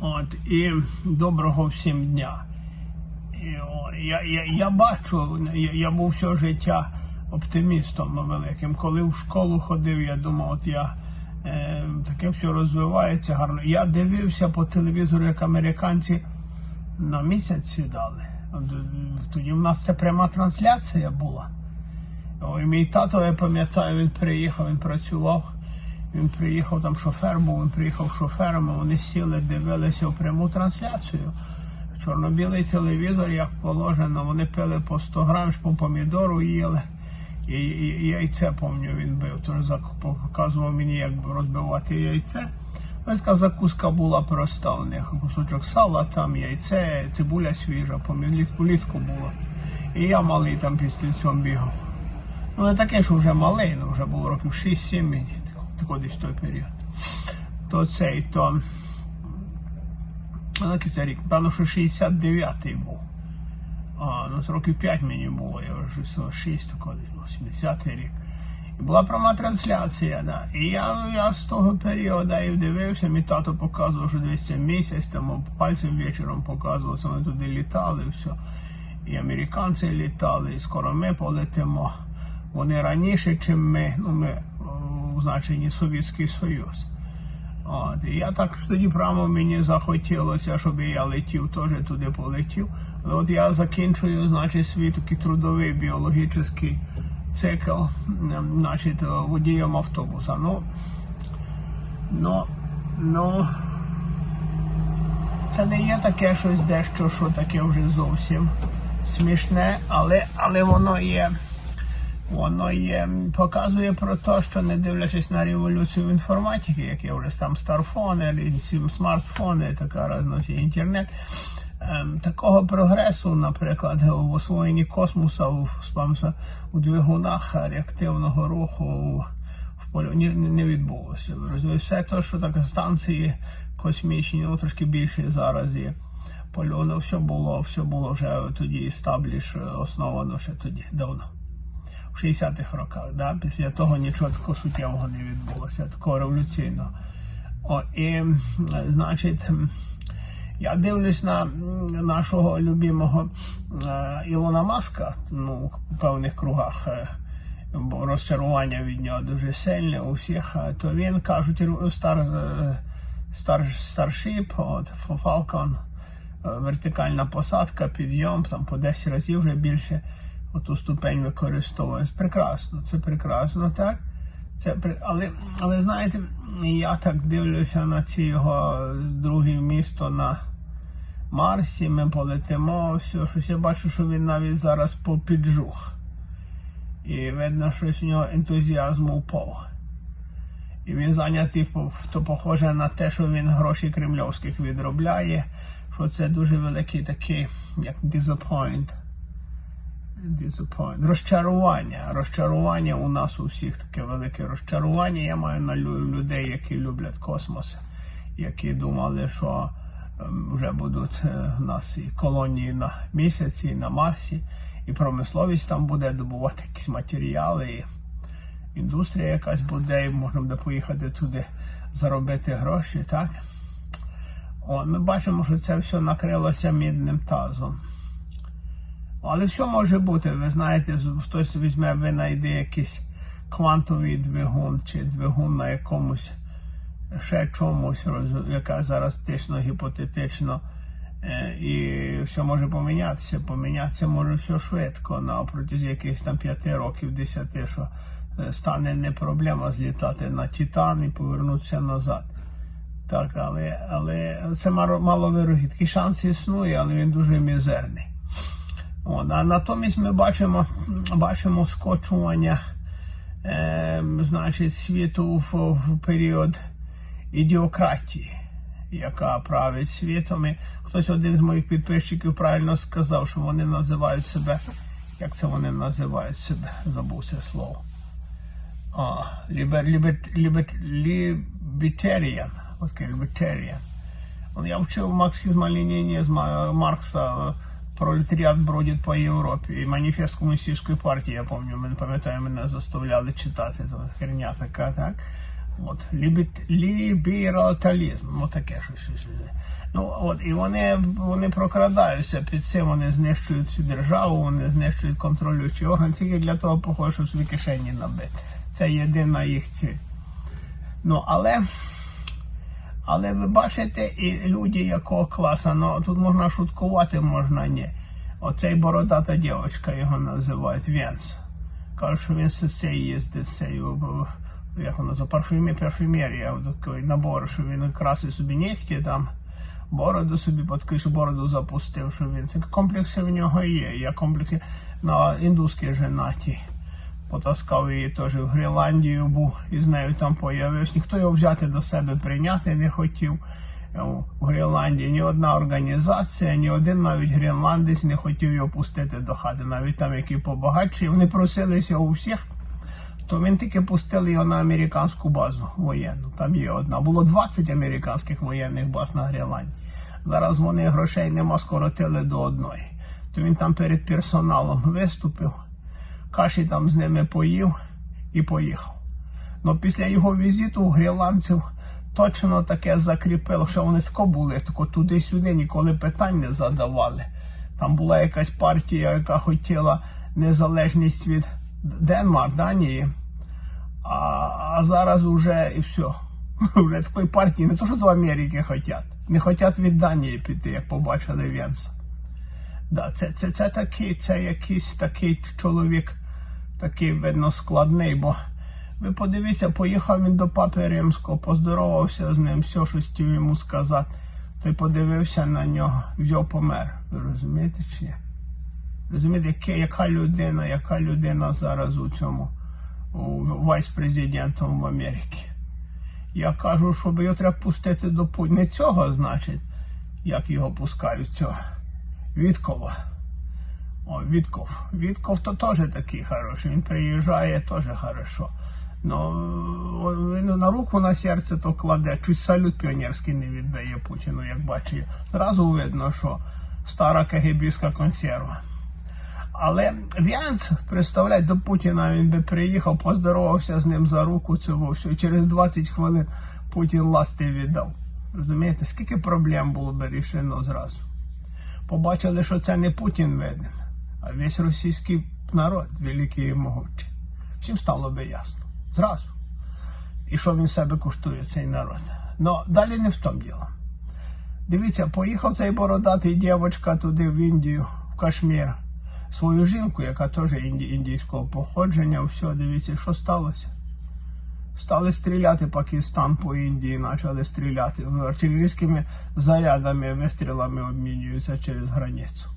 От, і доброго всім дня. І, о, я, я, я бачу, я, я був все життя оптимістом великим. Коли в школу ходив, я думав, от я е, таке все розвивається гарно. Я дивився по телевізору, як американці на місяць сідали. Тоді в нас це пряма трансляція була. Ой, мій тато, я пам'ятаю, він приїхав, він працював. Він приїхав там шофер, був він приїхав шофером, вони сіли, дивилися в пряму трансляцію. Чорно-білий телевізор, як положено, вони пили по 100 грам, по помідору їли. І, і, і яйце, пам'ятаю, він бив. Тож показував мені, як розбивати яйце. Ось така закуска була проста у них. Кусочок сала, там яйце, цибуля свіжа, політку було. І я малий там під стільцем бігав. Ну, не таке, що вже малий, ну вже було років 6-7 мені, тако десь той період. То цей, то. Ну, який це рік? Певно, що 69-й був. А, ну, років 5 мені було, я вже щось 6, тако десь було, 70-й рік. І була пряма трансляція, да. І я, я з того періоду і дивився, мій тато показував, що десь місяць, там пальцем вечором показував, що ми туди літали, все. І американці літали, і скоро ми полетимо. Вони раніше, ніж ми, ну ми в значенні Совєтський Союз. От, і я так тоді прямо мені захотілося, щоб я летів, теж туди полетів. Але от я закінчую, значить, свій такий трудовий біологічний цикл, ем, значить, водієм автобуса. Ну, ну, ну, це не є таке щось дещо, що таке вже зовсім смішне, але, але воно є. Воно є, показує про те, що не дивлячись на революцію в інформатиці, як є вже там старфони, смартфони, така разноті інтернет. ем, Такого прогресу, наприклад, в освоєнні космоса, в, спамся, у двигунах реактивного руху в, полю не, не відбулося. Розумієте, все те, що так станції космічні, ну трошки більше зараз є. Польоно, все було, все було вже тоді стабліш основано ще тоді давно 60-х роках. Да? Після того нічого такого суттєвого не відбулося, такого революційного. О, і, значить, я дивлюсь на нашого любимого е, Ілона Маска, ну, в певних кругах. е, Бо розчарування від нього дуже сильне у всіх, е, то він кажуть, стар, стар, старшип, от Falcon, вертикальна посадка, підйом, там по 10 разів вже більше оту ступень використовують. Прекрасно, це прекрасно, так? Це, але, але знаєте, я так дивлюся на ці його друге місто на Марсі, ми полетимо, все, щось я бачу, що він навіть зараз попіджух. І видно, що з нього ентузіазм упав. І він зайнятий, то похоже на те, що він гроші кремльовських відробляє, що це дуже великий такий, як disappoint. Розчарування. Розчарування у нас у всіх таке велике розчарування. Я маю на людей, які люблять космос, які думали, що ем, вже будуть е, в нас і колонії на місяці, і на Марсі, і промисловість там буде добувати якісь матеріали, і індустрія якась буде, і можна буде поїхати туди заробити гроші, так? О, ми бачимо, що це все накрилося мідним тазом. Але все може бути. Ви знаєте, хтось візьме, винайде якийсь квантовий двигун чи двигун на якомусь ще чомусь, яка зараз тично гіпотетично, е, і все може помінятися. Помінятися може все швидко на протязі якихось там п'яти років, десяти, що е, стане не проблема злітати на Титан і повернутися назад. Так, але, але це мало- маловирогідний. Такий шанс існує, але він дуже мізерний. От, а натомість ми бачимо, бачимо скочування е, значить, світу в, в період ідіократії, яка править світом. І хтось один з моїх підписчиків правильно сказав, що вони називають себе. Як це вони називають себе? Забув це слово. А, лібер, лібер, лібер, лібертеріан. От таке лібертеріан. Я вчив марксизма-ленинизма Маркса е, «Пролетаріат бродить по Європі» і маніфест комуністичної партії, я пам'ятаю, мене пам'ятаю, мене заставляли читати, то херня така, так? От, лібіт, лібералталізм, ну таке щось. Ну, от, і вони, вони прокрадаються під цим, вони знищують цю державу, вони знищують контролюючі органи, тільки для того, похоже, щоб собі кишені набити. Це єдина їх ціль. Ну, але, але ви бачите, і люди якого класу, ну тут можна шуткувати, можна ні. Оцей бородата дівчинка його називають Венс. Кажуть, що він з цієї їздить, цією, як вона за парфюмі, парфюмерія, такий набор, що він красить собі нігті там, бороду собі підкишу, бороду запустив, що він. Комплекси в нього є. Є комплекси на індуській женаті. Потаскав її теж в Гренландію був і з нею там появився. Ніхто його взяти до себе прийняти не хотів. В Гренландії ні одна організація, ні один навіть гренландець не хотів його пустити до хати. Навіть там, які побагатші, вони просилися у всіх, то він тільки пустили його на американську базу воєнну. Там є одна. Було 20 американських воєнних баз на Гренландії. Зараз вони грошей нема скоротили до одної. То він там перед персоналом виступив, каші там з ними поїв і поїхав. Ну після його візиту у гренландців точно таке закріпило, що вони тако були, тако туди-сюди ніколи питань не задавали. Там була якась партія, яка хотіла незалежність від Денмарк, Данії. А, а зараз вже і все. Вже такої партії не то, що до Америки хочуть, не хочуть від Данії піти, як побачили Венса. Да, це, це, це такий, це якийсь такий чоловік, такий, видно, складний, бо ви подивіться, поїхав він до папи римського, поздоровався з ним, все, що хотів йому сказати. Той подивився на нього, взяв помер. Ви розумієте чи ні? Розумієте, яка людина, яка людина зараз у цьому у вайс-президентом в Америці. Я кажу, щоб його треба пустити до Путіна. Не цього, значить, як його пускають цього. Віткова. О, Вітков. Вітков то теж такий хороший. Він приїжджає теж хорошо. Ну, він на руку на серце то кладе, чуть салют піонерський не віддає Путіну, як бачить. Зразу видно, що стара кагибійська консерва. Але Вянц, представляють, до Путіна він би приїхав, поздоровався з ним за руку цього все. Через 20 хвилин Путін ласти віддав. Розумієте, скільки проблем було би рішено зразу. Побачили, що це не Путін виден, а весь російський народ, великий і могучий. Всім стало би ясно. Зразу. І що він себе коштує, цей народ. Ну, далі не в тому діло. Дивіться, поїхав цей бородатий дівчинка туди в Індію, в Кашмір, свою жінку, яка теж інді, індійського походження, все, дивіться, що сталося. Стали стріляти Пакистан по Індії, почали стріляти. Артилерійськими зарядами, вистрілами обмінюються через границю.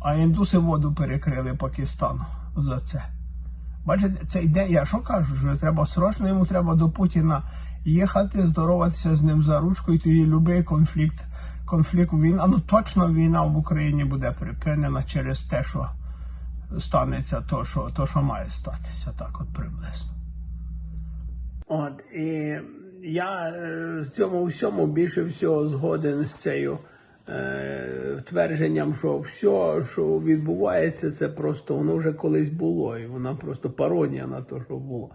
А індуси воду перекрили Пакистану за це. Бачите, цей день, я що кажу, що треба срочно йому треба до Путіна їхати, здороватися з ним за ручку, і тоді будь-який конфлікт, конфлікт війна, ну точно війна в Україні буде припинена через те, що станеться то, що, то, що має статися, так от приблизно. От, і я е, в цьому всьому більше всього згоден з цією твердженням, що все, що відбувається, це просто воно вже колись було, і вона просто пародія на те, що було.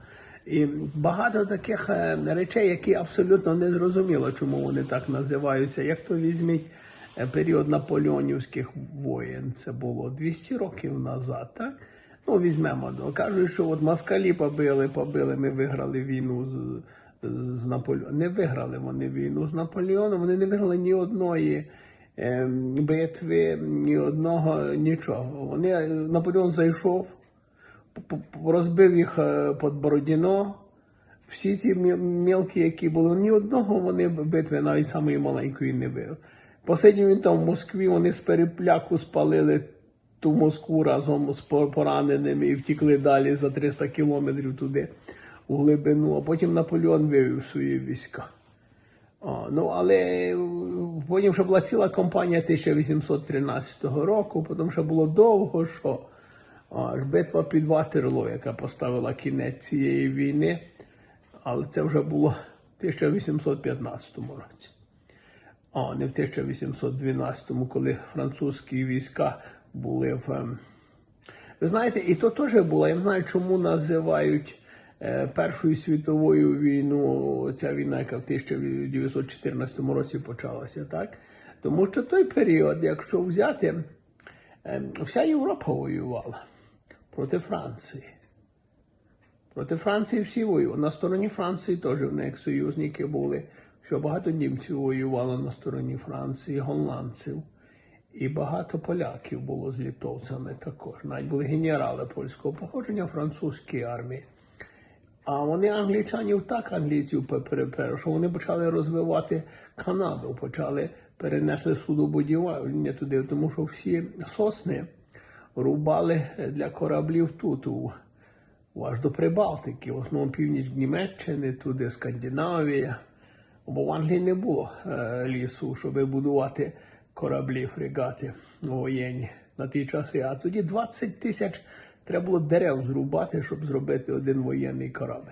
І багато таких е, речей, які абсолютно не зрозуміло, чому вони так називаються. Як то візьміть е, період наполеонівських воєн, це було 200 років назад, так? Ну, візьмемо, ну, кажуть, що от москалі побили, побили, ми виграли війну з, з Наполеоном. Не виграли вони війну з Наполеоном, вони не виграли ні одної е, битви, ні одного нічого. Вони Наполеон зайшов, розбив їх е, під Бородіно. Всі ці мі- мілкі, які були, ні одного вони битви навіть самої маленької не били. Посидів він там в Москві, вони з перепляку спалили ту Москву разом з пораненими і втікли далі за 300 кілометрів туди, у глибину, а потім Наполеон вивів свої війська. О, ну, але е, потім ще була ціла кампанія 1813 року, потім ще було довго, що аж битва під Ватерло, яка поставила кінець цієї війни, але це вже було в 1815 році. А не в 1812-му, коли французькі війська були в. ем, Ви знаєте, і то теж було. Я не знаю, чому називають Першою світовою війну, ця війна, яка в 1914 році почалася, так? Тому що той період, якщо взяти, е, вся Європа воювала проти Франції. Проти Франції всі воювали. На стороні Франції теж в них союзники були. Що багато німців воювало на стороні Франції, голландців. І багато поляків було з літовцями також. Навіть були генерали польського походження французької армії. А вони англічанів так англійців переперли, що вони почали розвивати Канаду, почали перенесли судобудівання туди, тому що всі сосни рубали для кораблів тут, аж до Прибалтики, в основному північ Німеччини, туди Скандинавія. Бо в Англії не було е, лісу, щоб будувати кораблі, фрегати воєнні на ті часи. А тоді 20 тисяч треба було дерев зрубати, щоб зробити один воєнний корабль.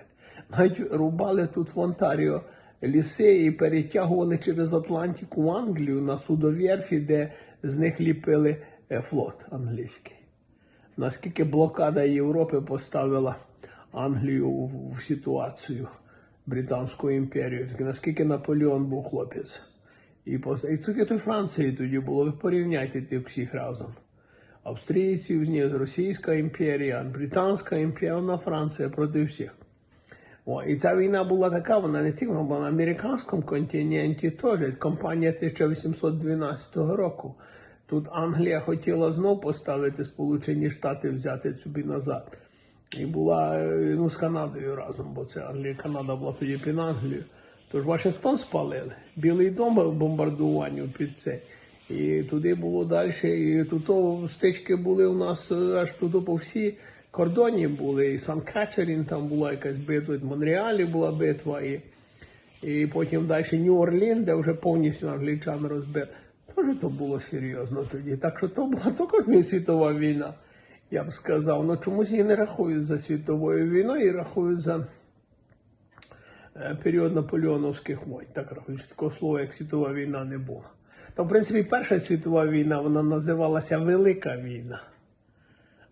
Навіть рубали тут в Онтаріо ліси і перетягували через Атлантику в Англію на судовірфі, де з них ліпили е, флот англійський наскільки блокада Європи поставила Англію в, ситуацію Британську імперію, наскільки Наполеон був хлопець. І, пос- і тільки то Франції тоді було. Ви порівняйте тих всіх разом. Австрійців, ні, Російська імперія, Британська імперія, вона Франція проти всіх. О, і ця війна була така, вона не тільки була на американському континенті теж. Кампанія 1812 року. Тут Англія хотіла знов поставити Сполучені Штати, взяти собі назад. І була е, ну, з Канадою разом, бо це Англія, Канада була тоді під Англією. Тож Вашингтон спалили. Білий дом був бомбардуванню під це. І туди було далі. І тут стички були у нас е, аж тут по всі кордоні були. І Сан Катерін там була якась битва, в Монреалі була битва. І, і потім далі Нью-Орлін, де вже повністю англічан розбив. Теж то було серйозно тоді. Так що то була також не світова війна, я б сказав. Ну чомусь її не рахують за світовою війною, і рахують за е, період наполеоновських війн. Так рахують, такого слова, як світова війна, не було. Та, в принципі, Перша світова війна вона називалася Велика війна.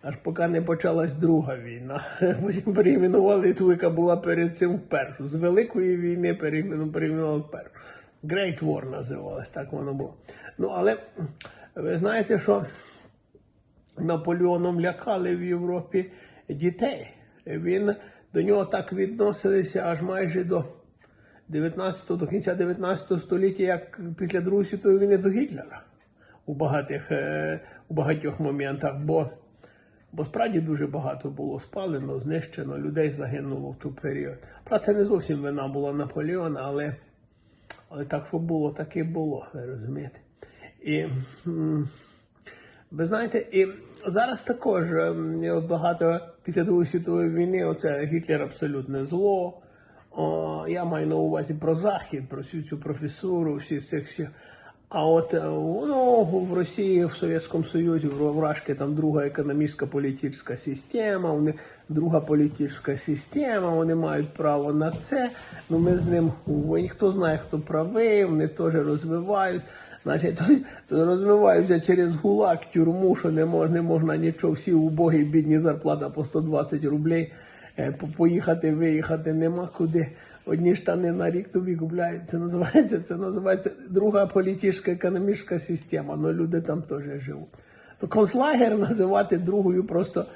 Аж поки не почалась друга війна. Потім перейменували ту, яка була перед цим в першу. З Великої війни переймену- перейменували в першу. Great War називалась, так воно було. Ну, але ви знаєте, що Наполеоном лякали в Європі дітей. Він до нього так відносилися аж майже до 19, до кінця 19 століття, як після Другої світової війни до Гітлера у багатьох, е, у багатьох моментах. Бо, бо справді дуже багато було спалено, знищено, людей загинуло в той період. Правда, це не зовсім вина була Наполеона, але, але так, що було, так і було, ви розумієте. І ви знаєте, і зараз також ем, багато після Другої світової війни оце Гітлер абсолютне зло. О, я маю на увазі про Захід, про всю цю професуру, всі цих всіх. А от е, ну, в Росії, в Совєтському Союзі, в Рашки там друга економічна політична система, вони друга політична система, вони мають право на це. Ну ми з ним ніхто знає, хто правий, вони теж розвивають. Значить, то, то розвиваються через гулаг, тюрму, що не можна, не можна нічого, всі убогі, бідні зарплата по 120 рублей. Е, по- Поїхати, виїхати нема куди. Одні штани на рік тобі купляють. Це називається, це називається друга політична економічна система. але люди там теж живуть. То концлагер називати другою просто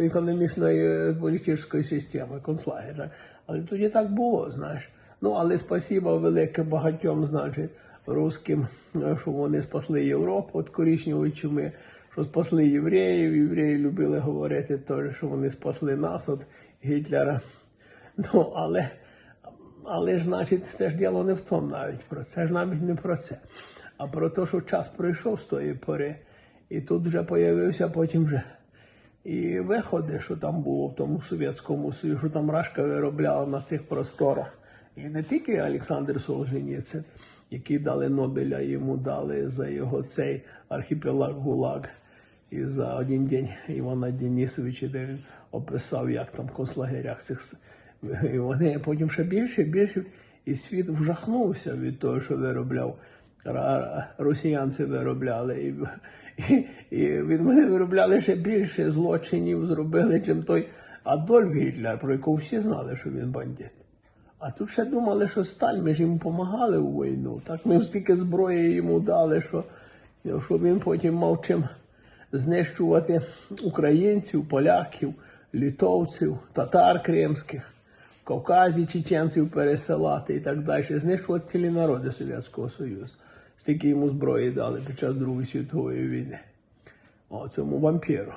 економічною е, політичною системою. Концлагер. Але тоді так було, знаєш. Ну, але спасіба велике багатьом, значить, русським, е, що вони спасли Європу від коричневої чуми, що спасли євреїв. Євреї любили говорити теж, що вони спасли нас від Гітлера. Ну, але, але ж, значить, це ж діло не в тому навіть про це, ж навіть не про це. А про те, що час пройшов з тої пори, і тут вже появився потім вже і виходи, що там було в тому Совєтському Союзі, що там Рашка виробляла на цих просторах. І не тільки Олександр Солженіцин, який дали Нобеля, йому дали за його цей архіпелаг ГУЛАГ. І за один день Івана Денисовича, де він описав, як там в концлагерях цих і вони потім ще більше, більше, і світ вжахнувся від того, що виробляв росіянці виробляли. І, і, і вони виробляли ще більше злочинів, зробили, чим той Адольф Гітлер, про якого всі знали, що він бандит. А тут ще думали, що Сталь, ми ж йому допомагали у війну. Так ми скільки зброї йому дали, що, що він потім мав чим знищувати українців, поляків, літовців, татар кримських, Кавказі чеченців пересилати і так далі. Знищувати цілі народи Совєтського Союзу. Стільки йому зброї дали під час Другої світової війни. О, цьому вампіру.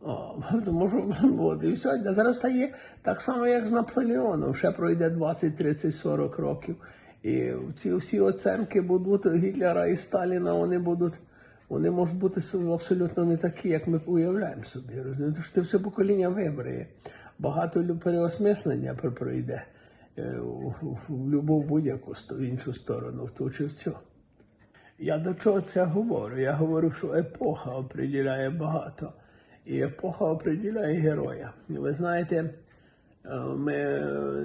О, тому що от, і а зараз стає так само, як з Наполеоном. Ще пройде 20, 30, 40 років. І ці всі оценки будуть Гітлера і Сталіна, вони будуть, вони можуть бути абсолютно не такі, як ми уявляємо собі. Тому що це все покоління вибрає. Багато переосмислення пройде е, в, в, в любу будь-яку в іншу сторону, в ту чи в цю. Я до чого це говорю? Я говорю, що епоха определяє багато. І епоха определяє героя. Ви знаєте, е, ми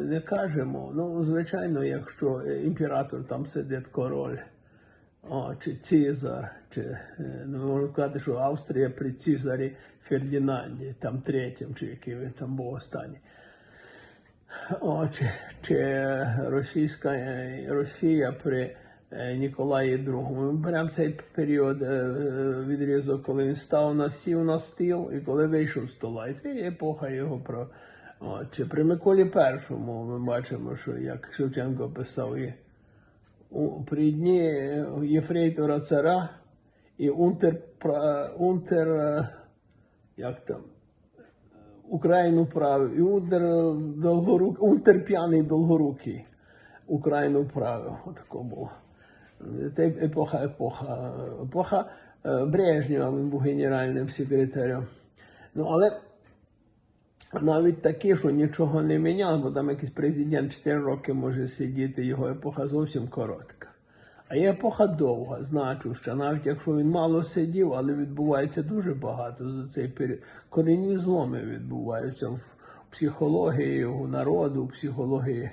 не кажемо, ну, звичайно, якщо імператор там сидить король, о, чи Цезар, чи е, ну, можна сказати, що Австрія при Цезарі Фердінанді, там третім, чи який він там був останній. О, чи, чи російська е, Росія при е, Ніколаї II. Ми беремо цей період е, е, відрізок, коли він став на сів на стіл і коли вийшов з стола. І це епоха його про. О, чи при Миколі І ми бачимо, що як Шевченко писав і при дні Єфрейтора цара і унтер, унтер е, як там, Україну правив, і унтер, долгорук, унтер п'яний долгорукий Україну правив. Отако було. Це епоха, епоха, епоха Брежнєва, він був генеральним секретарем. Ну, але навіть такі, що нічого не міняв, бо там якийсь президент 4 роки може сидіти, його епоха зовсім коротка. А є епоха довга, значуща, навіть якщо він мало сидів, але відбувається дуже багато за цей період. Корінні зломи відбуваються в психології у народу, в психології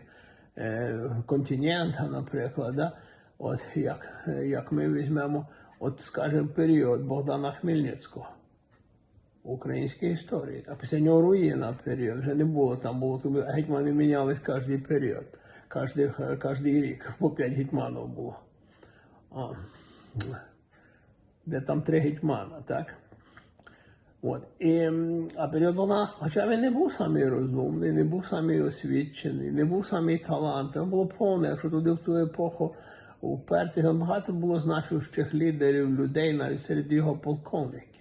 е, континента, наприклад. Да? От як, як ми візьмемо, от скажімо, період Богдана Хмельницького українській історії. А після нього руїна період. Вже не було там, було гетьмани мінялись кожен період, кожний рік. По п'ять гетьманів було. А, де там три гетьмана, так? От. І, а період вона, хоча він не був самий розумний, не був самий освічений, не був самий талант. Він було повне, якщо туди в ту епоху упертих, багато було значущих лідерів, людей, навіть серед його полковників.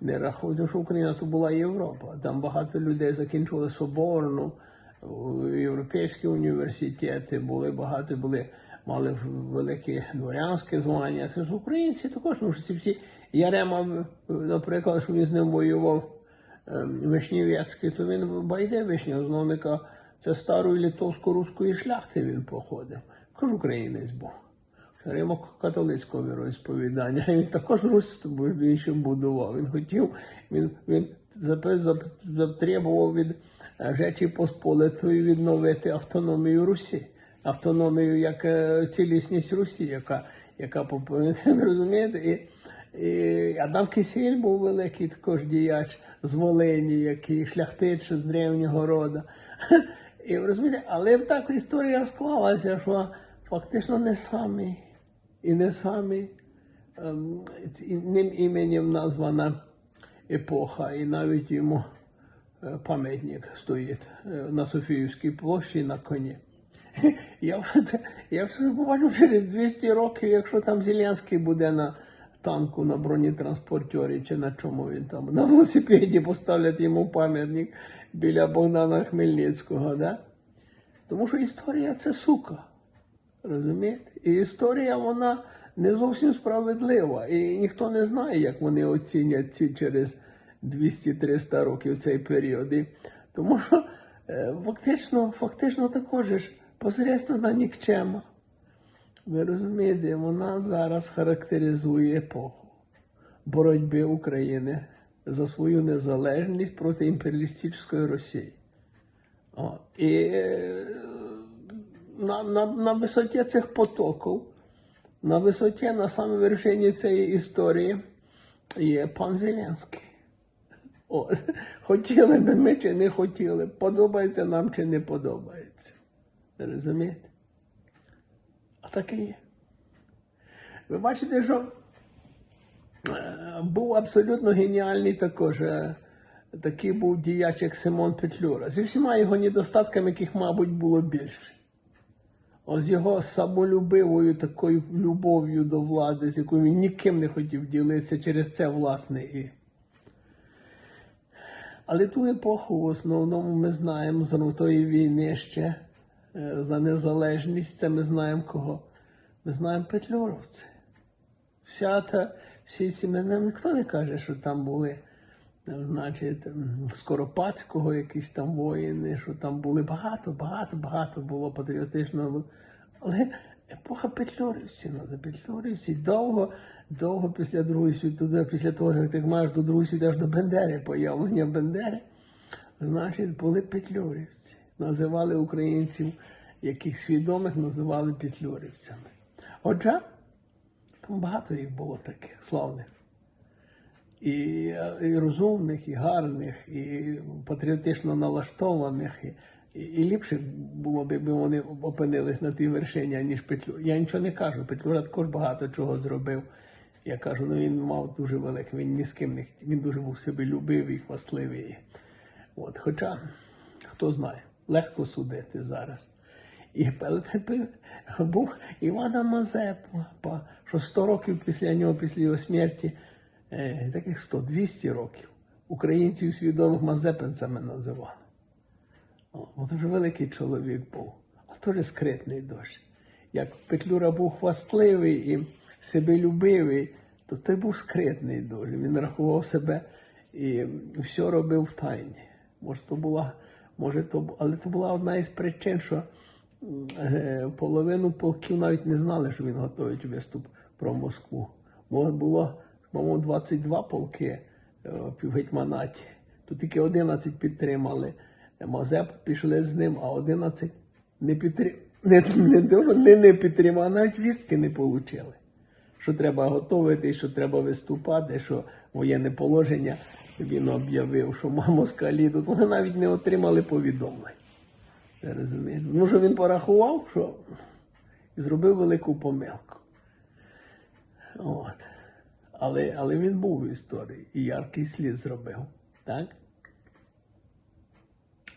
Не рахуйте, що Україна то була Європа. Там багато людей закінчували Соборну, європейські університети, були багато були, мали велике дворянське звання. Це ж українці також, що ці всі Ярема, наприклад, що він з ним воював ем, Вишнівецький, то він байде Вишневзноника, це старої литовсько-руської шляхти він походив. Також українець був. Римо-католицького віросповідання. Він також Русь більше будував. Він хотів, він, він затребував від Жечі Посполитої відновити автономію Русі. Автономію як е, цілісність Русі, яка, яка розумієте? І, і Адам Кисіль був великий також діяч з Волині, який шляхтич з древнього роду. І розумієте, але так історія склалася, що фактично не самі і не самі ем, ним іменем названа епоха, і навіть йому е, пам'ятник стоїть е, на Софіївській площі на коні. Я, я вже побачу через 200 років, якщо там Зеленський буде на танку, на бронетранспортері, чи на чому він там, на велосипеді поставлять йому пам'ятник біля Богдана Хмельницького. Да? Тому що історія це сука. Розумієте? І історія вона не зовсім справедлива. І ніхто не знає, як вони оцінять ці через 200-300 років цей період. І тому що е, фактично, фактично також ж посередственно нікчема. Ви розумієте, вона зараз характеризує епоху боротьби України за свою незалежність проти імперіалістичної Росії. О, і е, на, на, на висоті цих потоків, на висоті, на самій вершині цієї історії є пан Зеленський. О, хотіли би ми чи не хотіли, подобається нам чи не подобається. Розумієте? А так і є. Ви бачите, що е, був абсолютно геніальний також. е, Такий був діяч, як Симон Петлюра. Зі всіма його недостатками, яких, мабуть, було більше. З його самолюбивою такою любов'ю до влади, з якою він ніким не хотів ділитися через це, власне, і. Але ту епоху в основному ми знаємо з тої війни ще е, за незалежність. Це ми знаємо кого. Ми знаємо петлюровці. Вся та, всі ці знаємо, ніхто не каже, що там були, значить, м, Скоропадського якісь там воїни, що там були багато, багато, багато було патріотичного. Але епоха петлюрівців, ну, за петлюрівці довго, довго після Другої світової, після того, як ти маєш до Другої світової, аж до Бендери, появлення Бендери, значить, були петлюрівці. Називали українців, яких свідомих називали петлюрівцями. Отже, там багато їх було таких славних. І, і розумних, і гарних, і патріотично налаштованих. І, і, і ліпше було б, якби вони опинились на тій вершині, ніж Петлюра. Я нічого не кажу. Петлюра також багато чого зробив. Я кажу, ну він мав дуже великий, він ні з ким не він дуже був себе любивий, хвастливий. От, хоча, хто знає, легко судити зараз. І був Івана Мазепа, що 100 років після нього, після його смерті, таких 100, 200 років, українців свідомих мазепинцями називали. О, дуже великий чоловік був, а теж скритний дощ. Як Петлюра був хвастливий і себелюбивий, то той був скритний дуже. Він рахував себе і все робив в тайні. Може, то була, може, то, але це була одна із причин, що е, половину полків навіть не знали, що він готує виступ про Москву. Бо було, по-моєму, 22 полки е, півгетьманаті. То тільки 11 підтримали. Мазеп пішли з ним, а 11 не підтримали. Не, не, не, підтримали, а навіть вістки не отримали. Що треба готувати, що треба виступати, що воєнне положення він об'явив, що ма- москалі тут. Вони навіть не отримали повідомлень. Ну, що він порахував, що і зробив велику помилку. От. Але, але він був в історії і яркий слід зробив. Так?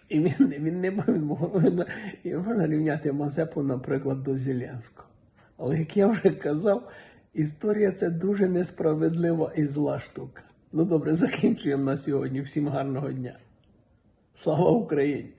І він, він не був- і можна рівняти Мазепу, наприклад, до Зеленського. Але як я вже казав, історія це дуже несправедлива і зла штука. Ну добре, закінчуємо на сьогодні. Всім гарного дня. Слава Україні!